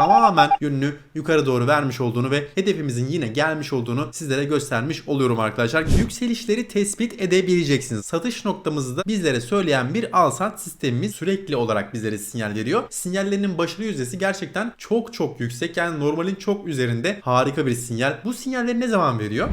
tamamen yönünü yukarı doğru vermiş olduğunu ve hedefimizin yine gelmiş olduğunu sizlere göstermiş oluyorum arkadaşlar. Yükselişleri tespit edebileceksiniz. Satış noktamızı da bizlere söyleyen bir al sat sistemimiz sürekli olarak bizlere sinyal veriyor. Sinyallerinin başarı yüzdesi gerçekten çok çok yüksek. Yani normalin çok üzerinde harika bir sinyal. Bu sinyalleri ne zaman veriyor?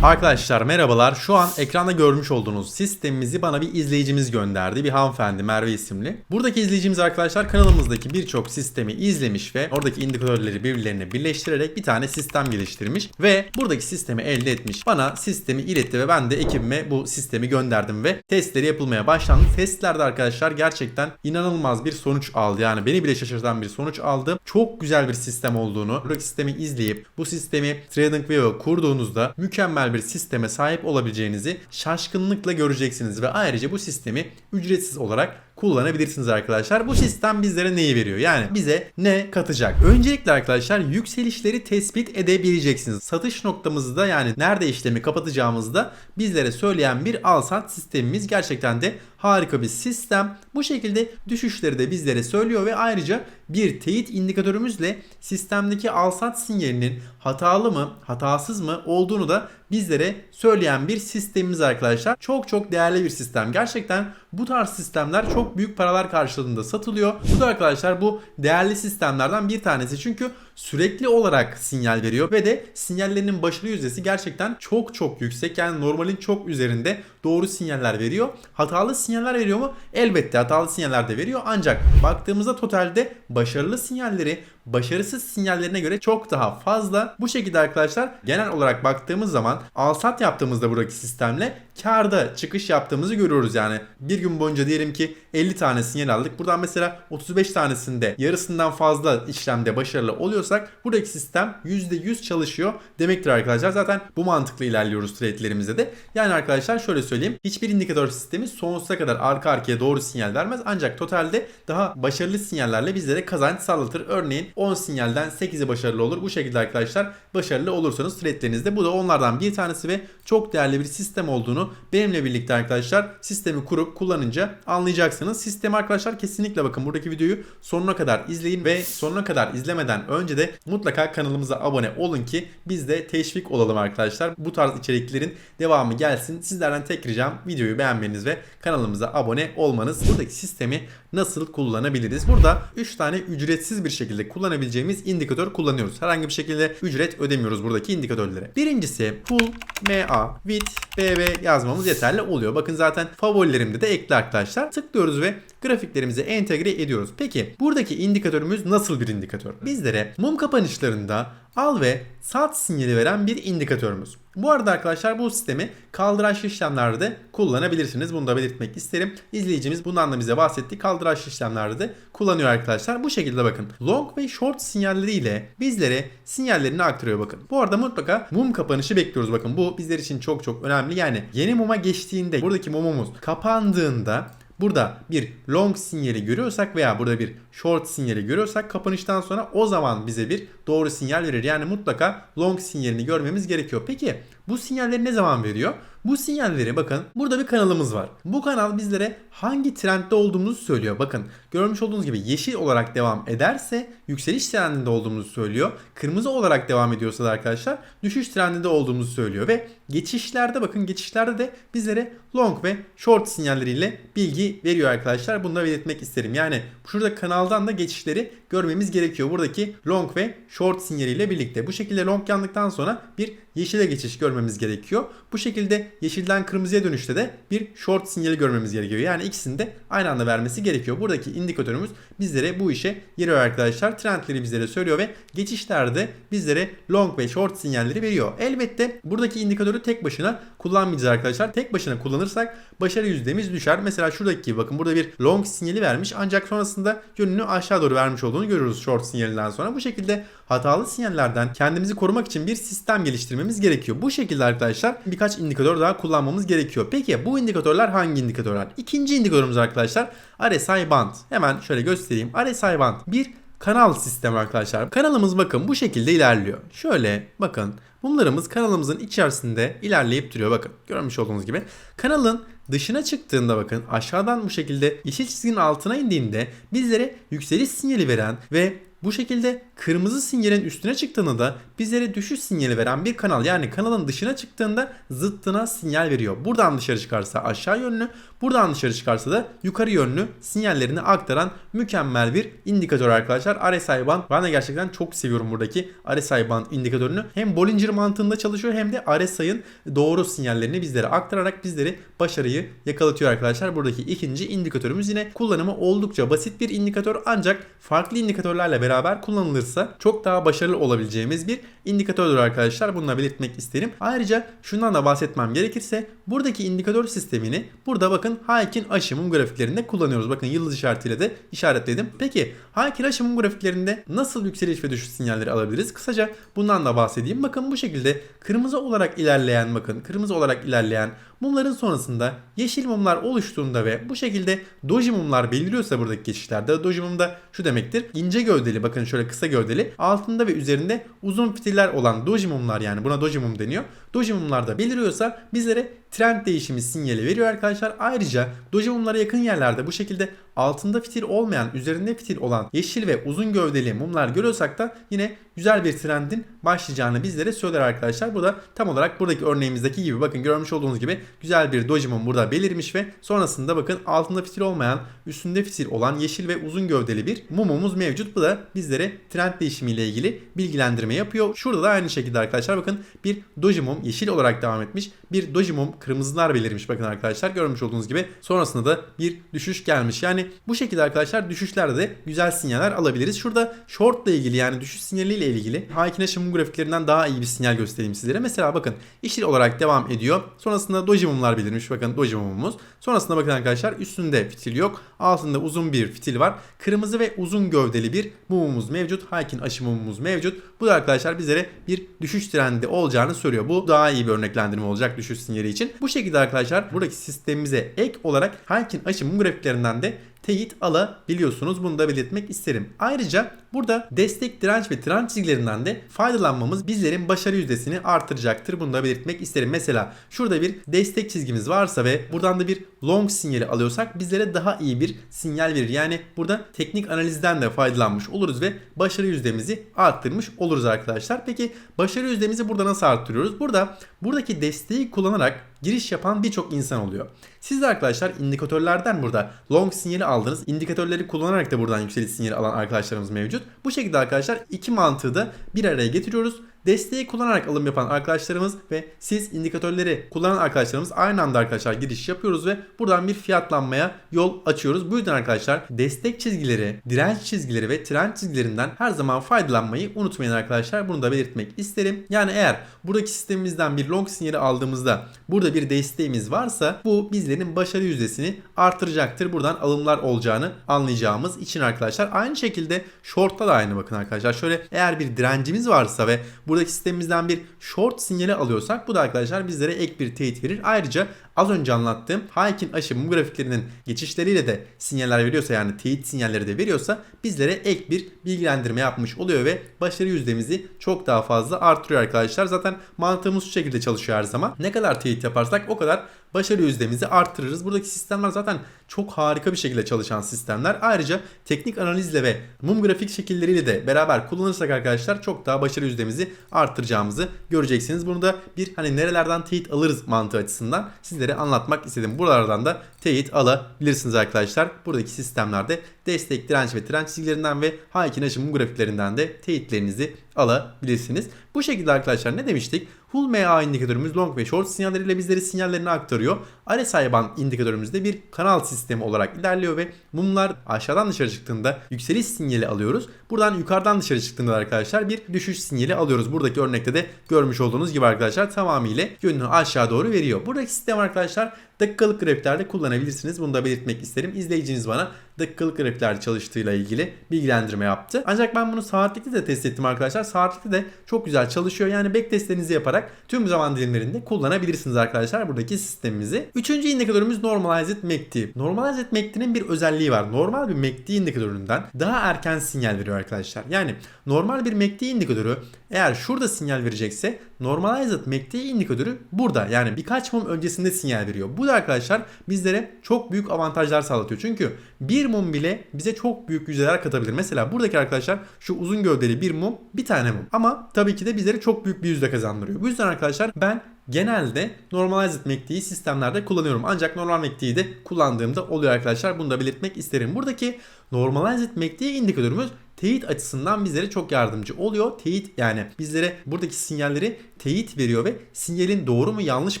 Arkadaşlar merhabalar. Şu an ekranda görmüş olduğunuz sistemimizi bana bir izleyicimiz gönderdi. Bir hanımefendi Merve isimli. Buradaki izleyicimiz arkadaşlar kanalımızdaki birçok sistemi izlemiş ve oradaki indikatörleri birbirlerine birleştirerek bir tane sistem geliştirmiş ve buradaki sistemi elde etmiş. Bana sistemi iletti ve ben de ekibime bu sistemi gönderdim ve testleri yapılmaya başlandı. Testlerde arkadaşlar gerçekten inanılmaz bir sonuç aldı. Yani beni bile şaşırtan bir sonuç aldı. Çok güzel bir sistem olduğunu, buradaki sistemi izleyip bu sistemi TradingView'a kurduğunuzda mükemmel bir sisteme sahip olabileceğinizi şaşkınlıkla göreceksiniz ve ayrıca bu sistemi ücretsiz olarak kullanabilirsiniz arkadaşlar. Bu sistem bizlere neyi veriyor? Yani bize ne katacak? Öncelikle arkadaşlar yükselişleri tespit edebileceksiniz. Satış noktamızı da yani nerede işlemi kapatacağımızı da bizlere söyleyen bir al sat sistemimiz gerçekten de harika bir sistem. Bu şekilde düşüşleri de bizlere söylüyor ve ayrıca bir teyit indikatörümüzle sistemdeki al sat sinyalinin hatalı mı, hatasız mı olduğunu da bizlere söyleyen bir sistemimiz arkadaşlar. Çok çok değerli bir sistem. Gerçekten bu tarz sistemler çok büyük paralar karşılığında satılıyor. Bu da arkadaşlar bu değerli sistemlerden bir tanesi. Çünkü sürekli olarak sinyal veriyor ve de sinyallerinin başarı yüzdesi gerçekten çok çok yüksek. Yani normalin çok üzerinde doğru sinyaller veriyor. Hatalı sinyaller veriyor mu? Elbette hatalı sinyaller de veriyor. Ancak baktığımızda totalde başarılı sinyalleri başarısız sinyallerine göre çok daha fazla. Bu şekilde arkadaşlar genel olarak baktığımız zaman alsat yaptığımızda buradaki sistemle karda çıkış yaptığımızı görüyoruz yani. Bir gün boyunca diyelim ki 50 tane sinyal aldık. Buradan mesela 35 tanesinde yarısından fazla işlemde başarılı oluyorsak buradaki sistem %100 çalışıyor demektir arkadaşlar. Zaten bu mantıkla ilerliyoruz trade'lerimizde de. Yani arkadaşlar şöyle söyleyeyim. Hiçbir indikatör sistemi sonsuza kadar arka arkaya doğru sinyal vermez. Ancak totalde daha başarılı sinyallerle bizlere kazanç sağlatır. Örneğin 10 sinyalden 8'i başarılı olur. Bu şekilde arkadaşlar başarılı olursanız trade'lerinizde bu da onlardan bir tanesi ve çok değerli bir sistem olduğunu benimle birlikte arkadaşlar sistemi kurup kullanınca anlayacaksınız. Sistemi arkadaşlar kesinlikle bakın buradaki videoyu sonuna kadar izleyin ve sonuna kadar izlemeden önce de mutlaka kanalımıza abone olun ki biz de teşvik olalım arkadaşlar. Bu tarz içeriklerin devamı gelsin. Sizlerden tek ricam videoyu beğenmeniz ve kanalımıza abone olmanız. Buradaki sistemi nasıl kullanabiliriz? Burada 3 tane ücretsiz bir şekilde kullanabileceğimiz indikatör kullanıyoruz. Herhangi bir şekilde ücret ödemiyoruz buradaki indikatörlere. Birincisi pull, MA, with, BB yazmamız yeterli oluyor. Bakın zaten favorilerimde de ekli arkadaşlar. Tıklıyoruz ve grafiklerimize entegre ediyoruz. Peki buradaki indikatörümüz nasıl bir indikatör? Bizlere mum kapanışlarında al ve sat sinyali veren bir indikatörümüz. Bu arada arkadaşlar bu sistemi kaldıraçlı işlemlerde de kullanabilirsiniz. Bunu da belirtmek isterim. İzleyicimiz bundan da bize bahsetti. Kaldıraçlı işlemlerde de kullanıyor arkadaşlar. Bu şekilde bakın. Long ve short sinyalleriyle bizlere sinyallerini aktarıyor bakın. Bu arada mutlaka mum kapanışı bekliyoruz. Bakın bu bizler için çok çok önemli. Yani yeni muma geçtiğinde buradaki mumumuz kapandığında burada bir long sinyali görüyorsak veya burada bir short sinyali görüyorsak kapanıştan sonra o zaman bize bir doğru sinyal verir. Yani mutlaka long sinyalini görmemiz gerekiyor. Peki bu sinyalleri ne zaman veriyor? Bu sinyalleri bakın burada bir kanalımız var. Bu kanal bizlere hangi trendde olduğumuzu söylüyor. Bakın görmüş olduğunuz gibi yeşil olarak devam ederse yükseliş trendinde olduğumuzu söylüyor. Kırmızı olarak devam ediyorsa da arkadaşlar düşüş trendinde olduğumuzu söylüyor. Ve geçişlerde bakın geçişlerde de bizlere long ve short sinyalleriyle bilgi veriyor arkadaşlar. Bunu da belirtmek isterim. Yani şurada kanaldan da geçişleri görmemiz gerekiyor. Buradaki long ve short sinyaliyle birlikte. Bu şekilde long yandıktan sonra bir yeşile geçiş görmemiz gerekiyor. Bu şekilde yeşilden kırmızıya dönüşte de bir short sinyali görmemiz gerekiyor. Yani ikisini de aynı anda vermesi gerekiyor. Buradaki indikatörümüz bizlere bu işe yarıyor arkadaşlar. Trendleri bizlere söylüyor ve geçişlerde bizlere long ve short sinyalleri veriyor. Elbette buradaki indikatörü tek başına kullanmayacağız arkadaşlar. Tek başına kullanırsak başarı yüzdemiz düşer. Mesela şuradaki gibi bakın burada bir long sinyali vermiş ancak sonrasında yönünü aşağı doğru vermiş olduğunu görüyoruz short sinyalinden sonra. Bu şekilde hatalı sinyallerden kendimizi korumak için bir sistem geliştirmemiz gerekiyor. Bu şekilde arkadaşlar birkaç indikatör daha kullanmamız gerekiyor. Peki bu indikatörler hangi indikatörler? İkinci indikatörümüz arkadaşlar RSI band. Hemen şöyle göstereyim. RSI band bir kanal sistemi arkadaşlar. Kanalımız bakın bu şekilde ilerliyor. Şöyle bakın mumlarımız kanalımızın içerisinde ilerleyip duruyor. Bakın görmüş olduğunuz gibi. Kanalın dışına çıktığında bakın aşağıdan bu şekilde yeşil çizginin altına indiğinde bizlere yükseliş sinyali veren ve bu şekilde kırmızı sinyalin üstüne çıktığında da bizlere düşüş sinyali veren bir kanal. Yani kanalın dışına çıktığında zıttına sinyal veriyor. Buradan dışarı çıkarsa aşağı yönlü, buradan dışarı çıkarsa da yukarı yönlü sinyallerini aktaran mükemmel bir indikatör arkadaşlar. RSI band. Ben de gerçekten çok seviyorum buradaki RSI band indikatörünü. Hem Bollinger mantığında çalışıyor hem de RSI'ın doğru sinyallerini bizlere aktararak bizleri başarıyı yakalatıyor arkadaşlar. Buradaki ikinci indikatörümüz yine kullanımı oldukça basit bir indikatör ancak farklı indikatörlerle beraber kullanılırsa çok daha başarılı olabileceğimiz bir indikatördür arkadaşlar. Bunu da belirtmek isterim. Ayrıca şundan da bahsetmem gerekirse buradaki indikatör sistemini burada bakın Hayek'in aşımın grafiklerinde kullanıyoruz. Bakın yıldız işaretiyle de işaretledim. Peki Hayek'in aşımın grafiklerinde nasıl yükseliş ve düşüş sinyalleri alabiliriz? Kısaca bundan da bahsedeyim. Bakın bu şekilde kırmızı olarak ilerleyen bakın kırmızı olarak ilerleyen mumların sonrasında yeşil mumlar oluştuğunda ve bu şekilde doji mumlar beliriyorsa buradaki geçişlerde doji mum da şu demektir. ince gövdeli bakın şöyle kısa gövdeli altında ve üzerinde uzun fitiller olan doji mumlar yani buna doji mum deniyor. Doji mumlar da beliriyorsa bizlere trend değişimi sinyali veriyor arkadaşlar. Ayrıca doji mumlara yakın yerlerde bu şekilde altında fitil olmayan, üzerinde fitil olan yeşil ve uzun gövdeli mumlar görüyorsak da yine güzel bir trendin başlayacağını bizlere söyler arkadaşlar. Bu da tam olarak buradaki örneğimizdeki gibi bakın görmüş olduğunuz gibi güzel bir doji mum burada belirmiş ve sonrasında bakın altında fitil olmayan, üstünde fitil olan yeşil ve uzun gövdeli bir mumumuz mevcut. Bu da bizlere trend değişimiyle ilgili bilgilendirme yapıyor. Şurada da aynı şekilde arkadaşlar bakın bir doji mum yeşil olarak devam etmiş. Bir doji mum kırmızılar belirmiş bakın arkadaşlar görmüş olduğunuz gibi. Sonrasında da bir düşüş gelmiş. Yani bu şekilde arkadaşlar düşüşlerde de güzel sinyaller alabiliriz. Şurada short ile ilgili yani düşüş sinyaliyle ilgili Haykin mum grafiklerinden daha iyi bir sinyal göstereyim sizlere. Mesela bakın yeşil olarak devam ediyor. Sonrasında doji mumlar belirmiş. Bakın doji mumumuz. Sonrasında bakın arkadaşlar üstünde fitil yok. Altında uzun bir fitil var. Kırmızı ve uzun gövdeli bir mumumuz mevcut. Haykin aşı mumumuz mevcut. Bu da arkadaşlar bizlere bir düşüş trendi olacağını söylüyor. Bu daha iyi bir örneklendirme olacak düşüş sinyali için. Bu şekilde arkadaşlar buradaki sistemimize ek olarak Haykin aşı mum grafiklerinden de teyit alabiliyorsunuz. Bunu da belirtmek isterim. Ayrıca burada destek direnç ve direnç çizgilerinden de faydalanmamız bizlerin başarı yüzdesini artıracaktır. Bunu da belirtmek isterim. Mesela şurada bir destek çizgimiz varsa ve buradan da bir long sinyali alıyorsak bizlere daha iyi bir sinyal verir. Yani burada teknik analizden de faydalanmış oluruz ve başarı yüzdemizi arttırmış oluruz arkadaşlar. Peki başarı yüzdemizi burada nasıl arttırıyoruz? Burada buradaki desteği kullanarak giriş yapan birçok insan oluyor. Siz de arkadaşlar indikatörlerden burada long sinyali aldınız. İndikatörleri kullanarak da buradan yükseliş sinyali alan arkadaşlarımız mevcut. Bu şekilde arkadaşlar iki mantığı da bir araya getiriyoruz. Desteği kullanarak alım yapan arkadaşlarımız ve siz indikatörleri kullanan arkadaşlarımız aynı anda arkadaşlar giriş yapıyoruz ve buradan bir fiyatlanmaya yol açıyoruz. Bu yüzden arkadaşlar destek çizgileri, direnç çizgileri ve trend çizgilerinden her zaman faydalanmayı unutmayın arkadaşlar. Bunu da belirtmek isterim. Yani eğer buradaki sistemimizden bir long sinyali aldığımızda burada bir desteğimiz varsa bu bizlerin başarı yüzdesini artıracaktır. Buradan alımlar olacağını anlayacağımız için arkadaşlar. Aynı şekilde short'ta da aynı bakın arkadaşlar. Şöyle eğer bir direncimiz varsa ve bu buradaki sistemimizden bir short sinyali alıyorsak bu da arkadaşlar bizlere ek bir teyit verir. Ayrıca az önce anlattığım Hayek'in aşı mum grafiklerinin geçişleriyle de sinyaller veriyorsa yani teyit sinyalleri de veriyorsa bizlere ek bir bilgilendirme yapmış oluyor ve başarı yüzdemizi çok daha fazla artırıyor arkadaşlar. Zaten mantığımız şu şekilde çalışıyor her zaman. Ne kadar teyit yaparsak o kadar başarı yüzdemizi arttırırız. Buradaki sistemler zaten çok harika bir şekilde çalışan sistemler. Ayrıca teknik analizle ve mum grafik şekilleriyle de beraber kullanırsak arkadaşlar çok daha başarı yüzdemizi arttıracağımızı göreceksiniz. Bunu da bir hani nerelerden teyit alırız mantığı açısından sizlere anlatmak istedim. Buralardan da teyit alabilirsiniz arkadaşlar. Buradaki sistemlerde destek, direnç ve direnç çizgilerinden ve Hayek'in aşımı grafiklerinden de teyitlerinizi alabilirsiniz. Bu şekilde arkadaşlar ne demiştik? Hull MA indikatörümüz long ve short sinyalleriyle bizleri sinyallerini aktarıyor. RSI band indikatörümüzde bir kanal sistemi olarak ilerliyor ve mumlar aşağıdan dışarı çıktığında yükseliş sinyali alıyoruz. Buradan yukarıdan dışarı çıktığında arkadaşlar bir düşüş sinyali alıyoruz. Buradaki örnekte de görmüş olduğunuz gibi arkadaşlar tamamıyla yönünü aşağı doğru veriyor. Buradaki sistem arkadaşlar dakikalık grafiklerde kullanabilirsiniz. Bunu da belirtmek isterim. İzleyiciniz bana dakikalık grafikler çalıştığıyla ilgili bilgilendirme yaptı. Ancak ben bunu saatlikte de test ettim arkadaşlar. Saatlikte de çok güzel çalışıyor. Yani backtestlerinizi yaparak tüm zaman dilimlerinde kullanabilirsiniz arkadaşlar buradaki sistemimizi. Üçüncü indikatörümüz Normalized MACD. Normalized MACD'nin bir özelliği var. Normal bir MACD indikatöründen daha erken sinyal veriyor arkadaşlar. Yani normal bir MACD indikatörü eğer şurada sinyal verecekse Normalized MACD indikatörü burada. Yani birkaç mum öncesinde sinyal veriyor. Bu da arkadaşlar bizlere çok büyük avantajlar sağlatıyor. Çünkü bir mum bile bize çok büyük yüzdeler katabilir. Mesela buradaki arkadaşlar şu uzun gövdeli bir mum bir tane mum. Ama tabii ki de bizlere çok büyük bir yüzde kazandırıyor. Bu yüzden arkadaşlar ben genelde Normalized MACD'yi sistemlerde kullanıyorum. Ancak normal MACD'yi de kullandığımda oluyor arkadaşlar. Bunu da belirtmek isterim. Buradaki Normalized MACD indikatörümüz teyit açısından bizlere çok yardımcı oluyor. Teyit yani bizlere buradaki sinyalleri teyit veriyor ve sinyalin doğru mu yanlış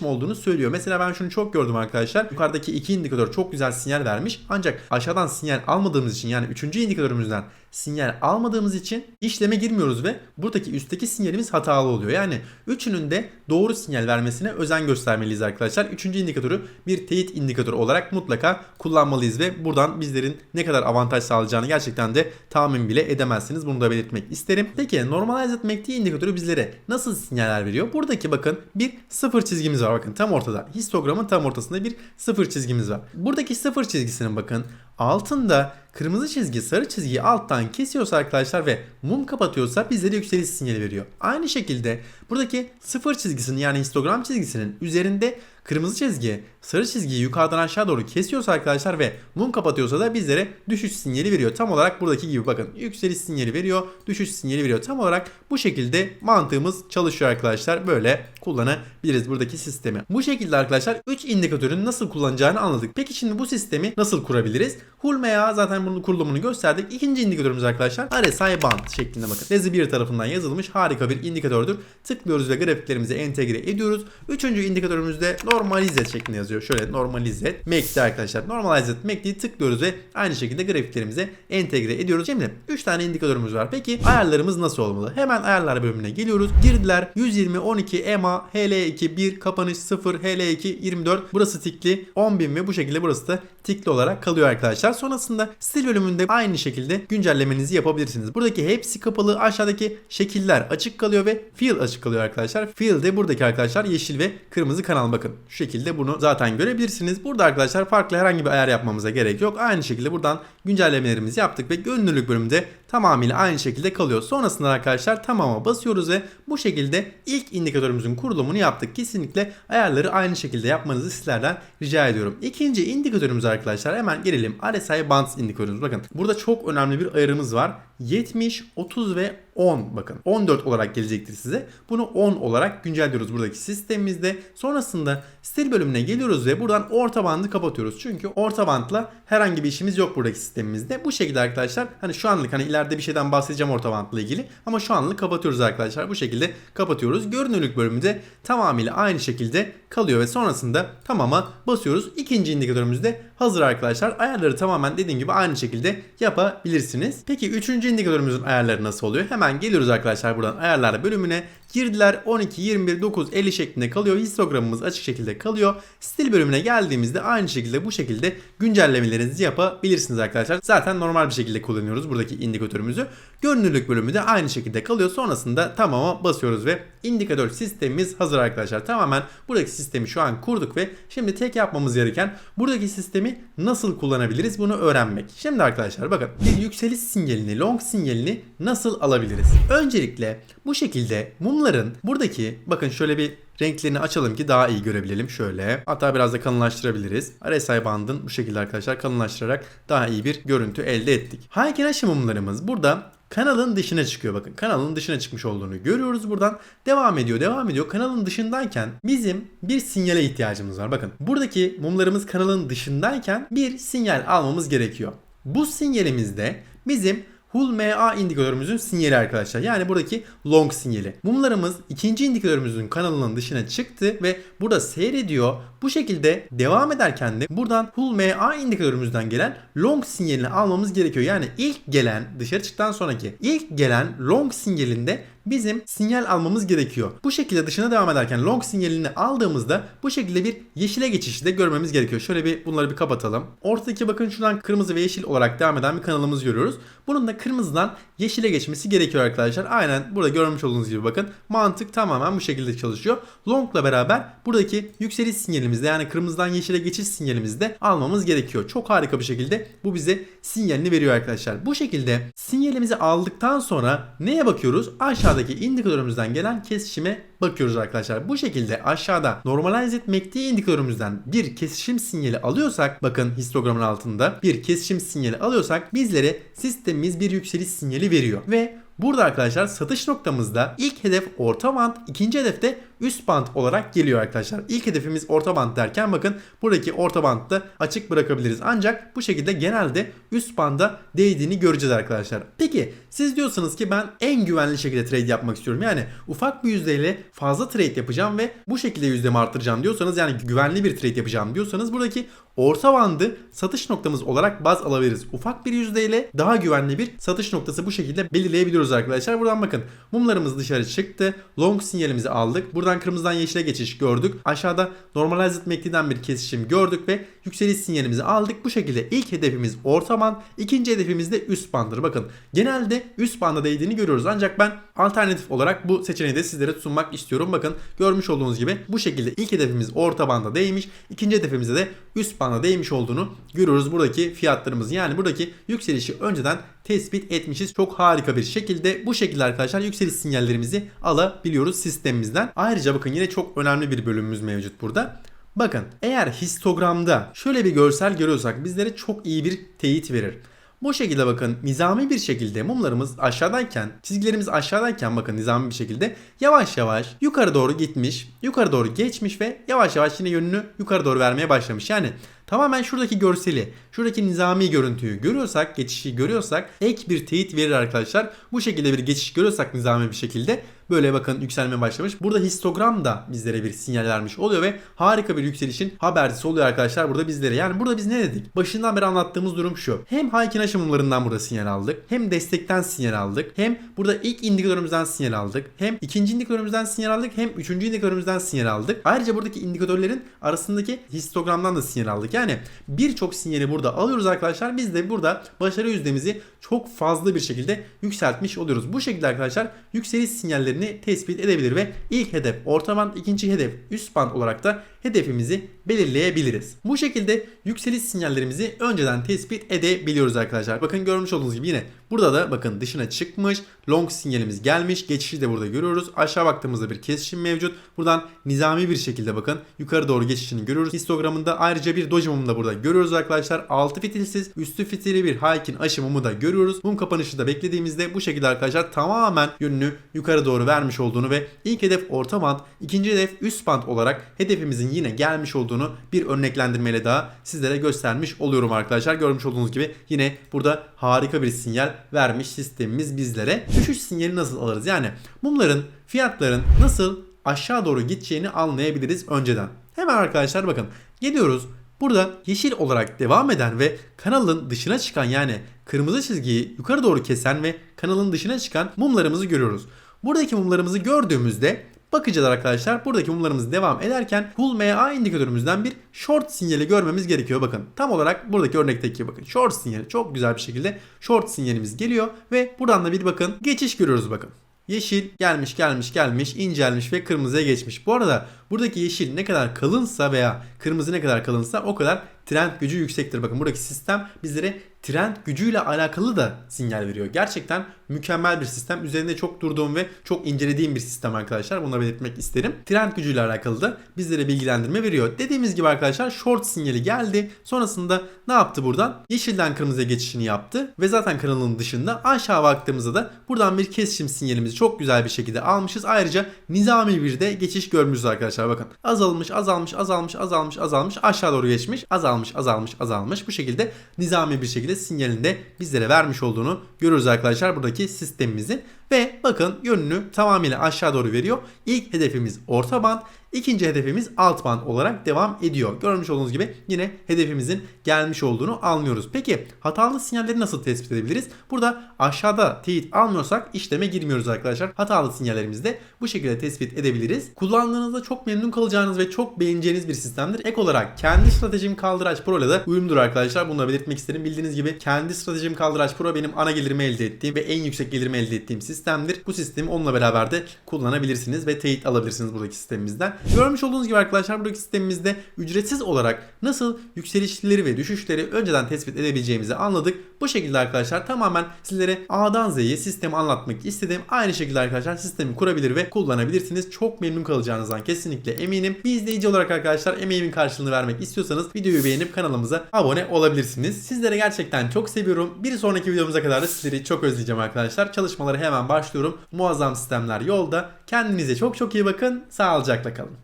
mı olduğunu söylüyor. Mesela ben şunu çok gördüm arkadaşlar. Yukarıdaki iki indikatör çok güzel sinyal vermiş. Ancak aşağıdan sinyal almadığımız için yani üçüncü indikatörümüzden sinyal almadığımız için işleme girmiyoruz ve buradaki üstteki sinyalimiz hatalı oluyor. Yani üçünün de doğru sinyal vermesine özen göstermeliyiz arkadaşlar. Üçüncü indikatörü bir teyit indikatörü olarak mutlaka kullanmalıyız ve buradan bizlerin ne kadar avantaj sağlayacağını gerçekten de tahmin bile edemezsiniz. Bunu da belirtmek isterim. Peki Normalized MACD indikatörü bizlere nasıl sinyaller veriyor? Buradaki bakın bir sıfır çizgimiz var bakın tam ortada. Histogramın tam ortasında bir sıfır çizgimiz var. Buradaki sıfır çizgisinin bakın altında kırmızı çizgi sarı çizgiyi alttan kesiyorsa arkadaşlar ve mum kapatıyorsa bizlere yükseliş sinyali veriyor. Aynı şekilde buradaki sıfır çizgisinin yani histogram çizgisinin üzerinde kırmızı çizgi sarı çizgiyi yukarıdan aşağı doğru kesiyorsa arkadaşlar ve mum kapatıyorsa da bizlere düşüş sinyali veriyor. Tam olarak buradaki gibi bakın yükseliş sinyali veriyor, düşüş sinyali veriyor. Tam olarak bu şekilde mantığımız çalışıyor arkadaşlar. Böyle kullanabiliriz buradaki sistemi. Bu şekilde arkadaşlar 3 indikatörün nasıl kullanacağını anladık. Peki şimdi bu sistemi nasıl kurabiliriz? Hulmeya zaten bunun kurulumunu gösterdik. İkinci indikatörümüz arkadaşlar RSI band şeklinde bakın. Rezi bir tarafından yazılmış harika bir indikatördür. Tıklıyoruz ve grafiklerimizi entegre ediyoruz. Üçüncü indikatörümüzde normalize şeklinde yazıyor. Şöyle normalize MACD arkadaşlar. Normalized MACD'yi tıklıyoruz ve aynı şekilde grafiklerimize entegre ediyoruz. Şimdi 3 tane indikatörümüz var. Peki ayarlarımız nasıl olmalı? Hemen ayarlar bölümüne geliyoruz. Girdiler 120, 12, EMA, HL2, 1, kapanış 0, HL2, 24. Burası tikli 10.000 ve bu şekilde burası da tikli olarak kalıyor arkadaşlar. Sonrasında stil bölümünde aynı şekilde güncellemenizi yapabilirsiniz. Buradaki hepsi kapalı. Aşağıdaki şekiller açık kalıyor ve fill açık kalıyor arkadaşlar. Fill de buradaki arkadaşlar yeşil ve kırmızı kanal bakın. Şu şekilde bunu zaten görebilirsiniz. Burada arkadaşlar farklı herhangi bir ayar yapmamıza gerek yok. Aynı şekilde buradan güncellemelerimizi yaptık ve gönüllülük bölümünde tamamıyla aynı şekilde kalıyor. Sonrasında arkadaşlar tamama basıyoruz ve bu şekilde ilk indikatörümüzün kurulumunu yaptık. Kesinlikle ayarları aynı şekilde yapmanızı sizlerden rica ediyorum. İkinci indikatörümüz arkadaşlar hemen gelelim. RSI Bands indikatörümüz. Bakın burada çok önemli bir ayarımız var. 70, 30 ve 10 bakın 14 olarak gelecektir size. Bunu 10 olarak güncelliyoruz buradaki sistemimizde. Sonrasında stil bölümüne geliyoruz ve buradan orta bandı kapatıyoruz. Çünkü orta bandla herhangi bir işimiz yok buradaki sistemimizde. Bu şekilde arkadaşlar hani şu anlık hani ileride bir şeyden bahsedeceğim orta bandla ilgili ama şu anlık kapatıyoruz arkadaşlar. Bu şekilde kapatıyoruz. Görünürlük bölümünde tamamıyla aynı şekilde kalıyor ve sonrasında tamama basıyoruz. İkinci indikatörümüzde hazır arkadaşlar. Ayarları tamamen dediğim gibi aynı şekilde yapabilirsiniz. Peki üçüncü indikatörümüzün ayarları nasıl oluyor? Hemen geliyoruz arkadaşlar buradan ayarlar bölümüne. Girdiler 12, 21, 9, 50 şeklinde kalıyor. Histogramımız açık şekilde kalıyor. Stil bölümüne geldiğimizde aynı şekilde bu şekilde güncellemelerinizi yapabilirsiniz arkadaşlar. Zaten normal bir şekilde kullanıyoruz buradaki indikatörümüzü. Görünürlük bölümü de aynı şekilde kalıyor. Sonrasında tamama basıyoruz ve indikatör sistemimiz hazır arkadaşlar. Tamamen buradaki sistemi şu an kurduk ve şimdi tek yapmamız gereken buradaki sistemi nasıl kullanabiliriz bunu öğrenmek. Şimdi arkadaşlar bakın bir yükseliş sinyalini, long sinyalini nasıl alabiliriz? Öncelikle bu şekilde mumların buradaki bakın şöyle bir renklerini açalım ki daha iyi görebilelim şöyle. Hatta biraz da kalınlaştırabiliriz. RSI bandın bu şekilde arkadaşlar kalınlaştırarak daha iyi bir görüntü elde ettik. Haykenashi mumlarımız burada kanalın dışına çıkıyor bakın. Kanalın dışına çıkmış olduğunu görüyoruz buradan. Devam ediyor, devam ediyor. Kanalın dışındayken bizim bir sinyale ihtiyacımız var. Bakın buradaki mumlarımız kanalın dışındayken bir sinyal almamız gerekiyor. Bu sinyalimizde bizim Hull MA indikatörümüzün sinyali arkadaşlar. Yani buradaki long sinyali. Mumlarımız ikinci indikatörümüzün kanalının dışına çıktı ve burada seyrediyor. Bu şekilde devam ederken de buradan Hull MA indikatörümüzden gelen long sinyalini almamız gerekiyor. Yani ilk gelen dışarı çıktıktan sonraki ilk gelen long sinyalinde bizim sinyal almamız gerekiyor. Bu şekilde dışına devam ederken long sinyalini aldığımızda bu şekilde bir yeşile geçişi de görmemiz gerekiyor. Şöyle bir bunları bir kapatalım. Ortadaki bakın şuradan kırmızı ve yeşil olarak devam eden bir kanalımız görüyoruz. Bunun da kırmızıdan yeşile geçmesi gerekiyor arkadaşlar. Aynen burada görmüş olduğunuz gibi bakın mantık tamamen bu şekilde çalışıyor. Long'la beraber buradaki yükseliş sinyalimizde yani kırmızıdan yeşile geçiş sinyalimizde almamız gerekiyor. Çok harika bir şekilde bu bize sinyalini veriyor arkadaşlar. Bu şekilde sinyalimizi aldıktan sonra neye bakıyoruz? Aşağıdaki indikatörümüzden gelen kesişime bakıyoruz arkadaşlar. Bu şekilde aşağıda normalize etmekte indikatörümüzden bir kesişim sinyali alıyorsak bakın histogramın altında bir kesişim sinyali alıyorsak bizlere sistemimiz bir yükseliş sinyali veriyor. Ve Burada arkadaşlar satış noktamızda ilk hedef orta band, ikinci hedef de üst band olarak geliyor arkadaşlar. İlk hedefimiz orta band derken bakın buradaki orta bandı açık bırakabiliriz. Ancak bu şekilde genelde üst banda değdiğini göreceğiz arkadaşlar. Peki siz diyorsanız ki ben en güvenli şekilde trade yapmak istiyorum. Yani ufak bir yüzdeyle fazla trade yapacağım ve bu şekilde yüzdemi arttıracağım diyorsanız yani güvenli bir trade yapacağım diyorsanız buradaki orta bandı satış noktamız olarak baz alabiliriz. Ufak bir yüzdeyle daha güvenli bir satış noktası bu şekilde belirleyebiliyoruz arkadaşlar. Buradan bakın mumlarımız dışarı çıktı. Long sinyalimizi aldık. Buradan kırmızıdan yeşile geçiş gördük. Aşağıda normalize etmektiden bir kesişim gördük ve yükseliş sinyalimizi aldık. Bu şekilde ilk hedefimiz orta band, ikinci hedefimiz de üst bandır. Bakın genelde üst banda değdiğini görüyoruz. Ancak ben alternatif olarak bu seçeneği de sizlere sunmak istiyorum. Bakın görmüş olduğunuz gibi bu şekilde ilk hedefimiz orta banda değmiş. ikinci hedefimizde de üst banda değmiş olduğunu görüyoruz buradaki fiyatlarımızı. Yani buradaki yükselişi önceden tespit etmişiz. Çok harika bir şekilde bu şekilde arkadaşlar yükseliş sinyallerimizi alabiliyoruz sistemimizden. Ayrıca bakın yine çok önemli bir bölümümüz mevcut burada. Bakın eğer histogramda şöyle bir görsel görüyorsak bizlere çok iyi bir teyit verir. Bu şekilde bakın nizami bir şekilde mumlarımız aşağıdayken, çizgilerimiz aşağıdayken bakın nizami bir şekilde yavaş yavaş yukarı doğru gitmiş, yukarı doğru geçmiş ve yavaş yavaş yine yönünü yukarı doğru vermeye başlamış. Yani tamamen şuradaki görseli, şuradaki nizami görüntüyü görüyorsak, geçişi görüyorsak ek bir teyit verir arkadaşlar. Bu şekilde bir geçiş görüyorsak nizami bir şekilde böyle bakın yükselmeye başlamış. Burada histogram da bizlere bir sinyal vermiş oluyor ve harika bir yükselişin habercisi oluyor arkadaşlar burada bizlere. Yani burada biz ne dedik? Başından beri anlattığımız durum şu. Hem Haykin aşımlarından burada sinyal aldık. Hem destekten sinyal aldık. Hem burada ilk indikatörümüzden sinyal aldık. Hem ikinci indikatörümüzden sinyal aldık. Hem üçüncü indikatörümüzden sinyal aldık. Ayrıca buradaki indikatörlerin arasındaki histogramdan da sinyal aldık. Yani birçok sinyali burada alıyoruz arkadaşlar. Biz de burada başarı yüzdemizi çok fazla bir şekilde yükseltmiş oluyoruz. Bu şekilde arkadaşlar yükseliş sinyallerini tespit edebilir ve ilk hedef orta band, ikinci hedef üst band olarak da hedefimizi belirleyebiliriz. Bu şekilde yükseliş sinyallerimizi önceden tespit edebiliyoruz arkadaşlar. Bakın görmüş olduğunuz gibi yine burada da bakın dışına çıkmış. Long sinyalimiz gelmiş. Geçişi de burada görüyoruz. Aşağı baktığımızda bir kesişim mevcut. Buradan nizami bir şekilde bakın yukarı doğru geçişini görüyoruz. Histogramında ayrıca bir doji mumu da burada görüyoruz arkadaşlar. Altı fitilsiz, üstü fitili bir Haykin aşı mumu da görüyoruz. Mum kapanışı da beklediğimizde bu şekilde arkadaşlar tamamen yönünü yukarı doğru vermiş olduğunu ve ilk hedef orta band, ikinci hedef üst band olarak hedefimizin yine gelmiş olduğunu bir örneklendirmeyle daha sizlere göstermiş oluyorum arkadaşlar. Görmüş olduğunuz gibi yine burada harika bir sinyal vermiş sistemimiz bizlere. Düşüş sinyali nasıl alırız? Yani mumların, fiyatların nasıl aşağı doğru gideceğini anlayabiliriz önceden. Hemen arkadaşlar bakın geliyoruz. Burada yeşil olarak devam eden ve kanalın dışına çıkan yani kırmızı çizgiyi yukarı doğru kesen ve kanalın dışına çıkan mumlarımızı görüyoruz. Buradaki mumlarımızı gördüğümüzde bakacağız arkadaşlar. Buradaki mumlarımız devam ederken Hull MA indikatörümüzden bir short sinyali görmemiz gerekiyor. Bakın tam olarak buradaki örnekteki bakın short sinyali çok güzel bir şekilde short sinyalimiz geliyor ve buradan da bir bakın geçiş görüyoruz bakın. Yeşil gelmiş gelmiş gelmiş incelmiş ve kırmızıya geçmiş. Bu arada buradaki yeşil ne kadar kalınsa veya kırmızı ne kadar kalınsa o kadar trend gücü yüksektir. Bakın buradaki sistem bizlere trend gücüyle alakalı da sinyal veriyor. Gerçekten mükemmel bir sistem. Üzerinde çok durduğum ve çok incelediğim bir sistem arkadaşlar. Bunu belirtmek isterim. Trend gücüyle alakalı da bizlere bilgilendirme veriyor. Dediğimiz gibi arkadaşlar short sinyali geldi. Sonrasında ne yaptı buradan? Yeşilden kırmızıya geçişini yaptı. Ve zaten kanalın dışında aşağı baktığımızda da buradan bir kesişim sinyalimizi çok güzel bir şekilde almışız. Ayrıca nizami bir de geçiş görmüşüz arkadaşlar. Bakın azalmış azalmış azalmış azalmış azalmış aşağı doğru geçmiş. Azalmış azalmış azalmış. Bu şekilde nizami bir şekilde sinyalinde bizlere vermiş olduğunu görüyoruz arkadaşlar buradaki sistemimizin. Ve bakın yönünü tamamıyla aşağı doğru veriyor. İlk hedefimiz orta band. İkinci hedefimiz alt band olarak devam ediyor. Görmüş olduğunuz gibi yine hedefimizin gelmiş olduğunu anlıyoruz. Peki hatalı sinyalleri nasıl tespit edebiliriz? Burada aşağıda teyit almıyorsak işleme girmiyoruz arkadaşlar. Hatalı sinyallerimizi de bu şekilde tespit edebiliriz. Kullandığınızda çok memnun kalacağınız ve çok beğeneceğiniz bir sistemdir. Ek olarak kendi stratejim Kaldıraç Pro ile de uyumludur arkadaşlar. Bunu da belirtmek isterim. Bildiğiniz gibi kendi stratejim Kaldıraç Pro benim ana gelirimi elde ettiğim ve en yüksek gelirimi elde ettiğim sistemdir. Bu sistemi onunla beraber de kullanabilirsiniz ve teyit alabilirsiniz buradaki sistemimizden. Görmüş olduğunuz gibi arkadaşlar buradaki sistemimizde ücretsiz olarak nasıl yükselişleri ve düşüşleri önceden tespit edebileceğimizi anladık. Bu şekilde arkadaşlar tamamen sizlere A'dan Z'ye sistemi anlatmak istedim. Aynı şekilde arkadaşlar sistemi kurabilir ve kullanabilirsiniz. Çok memnun kalacağınızdan kesinlikle eminim. Bir izleyici olarak arkadaşlar emeğimin karşılığını vermek istiyorsanız videoyu beğenip kanalımıza abone olabilirsiniz. Sizleri gerçekten çok seviyorum. Bir sonraki videomuza kadar da sizleri çok özleyeceğim arkadaşlar. Çalışmalara hemen başlıyorum. Muazzam sistemler yolda. Kendinize çok çok iyi bakın. Sağlıcakla kalın.